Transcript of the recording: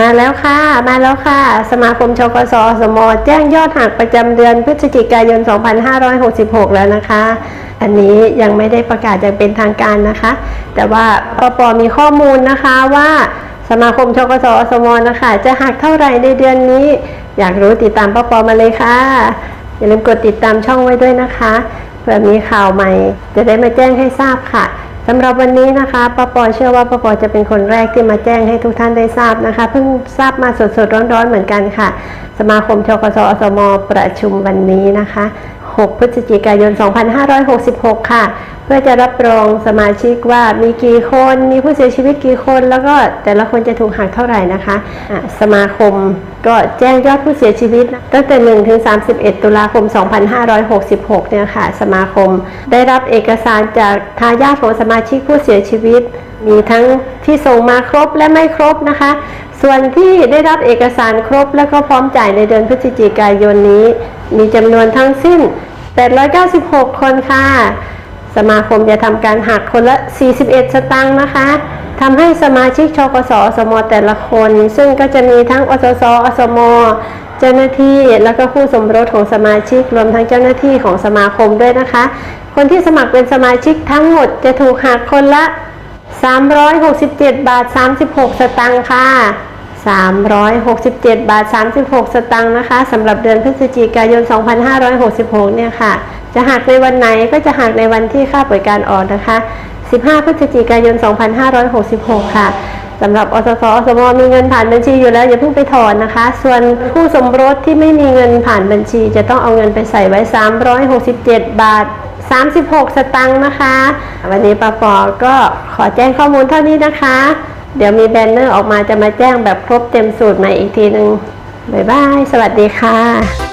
มาแล้วค่ะ มาแล้วค่ะ สมาคมชกสสม แจ้งยอดหักประจำเดือนพฤศจิกายน 2566 แล้วนะคะ อันนี้ยังไม่ได้ประกาศอย่างเป็นทางการนะคะ แต่ว่าปปมีข้อมูลนะคะว่าสมาคมชกสสมนะคะ จะหักเท่าไหร่ในเดือนนี้ อยากรู้ติดตามปปมาเลยค่ะ อย่าลืมกดติดตามช่องไว้ด้วยนะคะเผื่อมีข่าวใหม่ จะได้มาแจ้งให้ทราบค่ะ สำหรับวันนี้นะคะปปอเชื่อว่าปปอจะเป็นคนแรกที่มาแจ้งให้ทุกท่านได้ทราบนะคะ เพิ่งทราบมาสดๆร้อนๆเหมือนกันค่ะ สมาคมชกสอสมประชุมวันนี้นะคะ 6 พฤศจิกายน 2566 ค่ะ เพื่อจะรับรองสมาชิกว่ามีกี่คน มีผู้เสียชีวิตกี่คน แล้วก็แต่ละคนจะถูกหักเท่าไหร่นะคะะสมาคมก็แจ้งยอดผู้เสียชีวิต ตั้งแต่ 1 ถึง 31 ตุลาคม 2566 เนี่ยค่ะ สมาคมได้รับเอกสารจากทายาทของสมาชิกผู้เสียชีวิต มีทั้งที่ส่งมาครบและไม่ครบนะคะ ส่วนที่ได้รับเอกสารครบและก็พร้อมจ่ายในเดือนพฤศจิกายนนี้ มีจำนวนทั้งสิ้น 896 คนค่ะ สมาคมจะทำการหักคนละ 41 สตางค์นะคะทำให้สมาชิกชกสอสมแต่ละคน ซึ่งก็จะมีทั้งอสสอสมเจ้าหน้าที่แล้วก็คู่สมรสของสมาชิกรวมทั้งเจ้าหน้าที่ของสมาคมด้วยนะคะ คนที่สมัครเป็นสมาชิกทั้งหมดจะถูกหักคนละ 367 บาท 36 สตางค์ค่ะ 367 บาท 36 สตางค์นะคะสำหรับเดือนพฤศจิกายน 2566 เนี่ยค่ะ จะหักในวันไหนก็จะหักในวันที่ค่าบริการออกนะคะ 15 พฤศจิกายน 2566 ค่ะสำหรับอสสอสมมีเงินผ่านบัญชีอยู่แล้วอย่าเพิ่งไปถอนนะคะ ส่วนผู้สมรสที่ไม่มีเงินผ่านบัญชี จะต้องเอาเงินไปใส่ไว้ 367 บาท 36 สตังค์นะคะ วันนี้ปาปอก็ขอแจ้งข้อมูลเท่านี้นะคะ เดี๋ยวมีแบนเนอร์ออกมาจะมาแจ้งแบบครบเต็มสูตรใหม่อีกทีหนึ่งบ๊ายบาย สวัสดีค่ะ